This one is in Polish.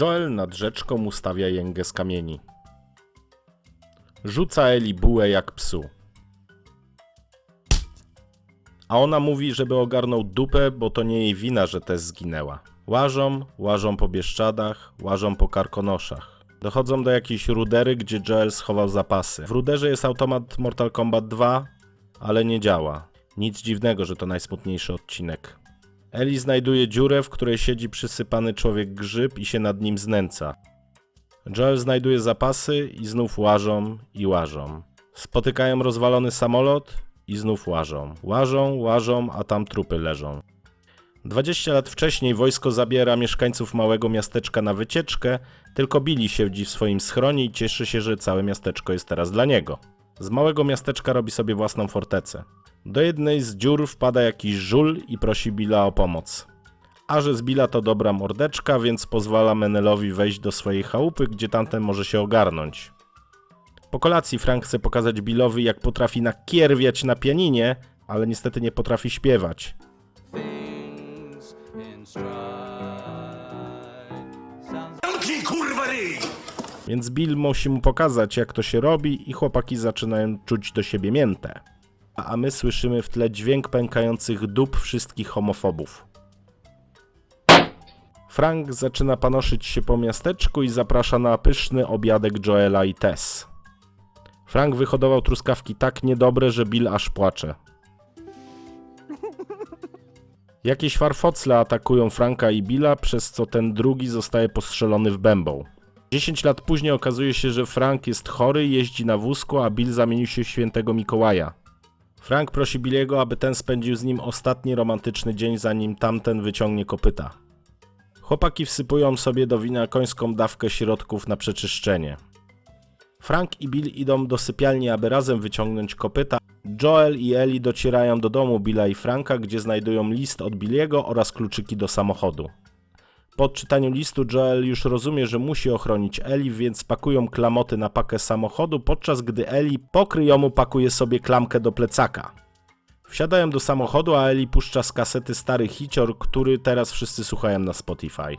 Joel nad rzeczką ustawia jęgę z kamieni. Rzuca Eli bułę jak psu. A ona mówi, żeby ogarnął dupę, bo to nie jej wina, że Tess zginęła. Łażą, łażą po Bieszczadach, łażą po Karkonoszach. Dochodzą do jakiejś rudery, gdzie Joel schował zapasy. W ruderze jest automat Mortal Kombat 2, ale nie działa. Nic dziwnego, że to najsmutniejszy odcinek. Eli znajduje dziurę, w której siedzi przysypany człowiek grzyb i się nad nim znęca. Joel znajduje zapasy i znów łażą i łażą. Spotykają rozwalony samolot i znów łażą. Łażą, łażą, a tam trupy leżą. 20 lat wcześniej wojsko zabiera mieszkańców małego miasteczka na wycieczkę, tylko Billy siedzi w swoim schronie i cieszy się, że całe miasteczko jest teraz dla niego. Z małego miasteczka robi sobie własną fortecę. Do jednej z dziur wpada jakiś żul i prosi Billa o pomoc. A że z Billa to dobra mordeczka, więc pozwala Menelowi wejść do swojej chałupy, gdzie tamten może się ogarnąć. Po kolacji Frank chce pokazać Billowi, jak potrafi nakierwiać na pianinie, ale niestety nie potrafi śpiewać. Zamknij kurwa ryj! Więc Bill musi mu pokazać, jak to się robi, i chłopaki zaczynają czuć do siebie miętę. A my słyszymy w tle dźwięk pękających dup wszystkich homofobów. Frank zaczyna panoszyć się po miasteczku i zaprasza na pyszny obiadek Joela i Tess. Frank wyhodował truskawki tak niedobre, że Bill aż płacze. Jakieś farfocle atakują Franka i Billa, przez co ten drugi zostaje postrzelony w bębą. 10 lat później okazuje się, że Frank jest chory, jeździ na wózku, a Bill zamienił się w świętego Mikołaja. Frank prosi Billiego, aby ten spędził z nim ostatni romantyczny dzień, zanim tamten wyciągnie kopyta. Chłopaki wsypują sobie do wina końską dawkę środków na przeczyszczenie. Frank i Bill idą do sypialni, aby razem wyciągnąć kopyta. Joel i Ellie docierają do domu Billa i Franka, gdzie znajdują list od Billiego oraz kluczyki do samochodu. Po odczytaniu listu Joel już rozumie, że musi ochronić Eli, więc pakują klamoty na pakę samochodu, podczas gdy Eli pokryjomu pakuje sobie klamkę do plecaka. Wsiadają do samochodu, a Eli puszcza z kasety stary hicior, który teraz wszyscy słuchają na Spotify.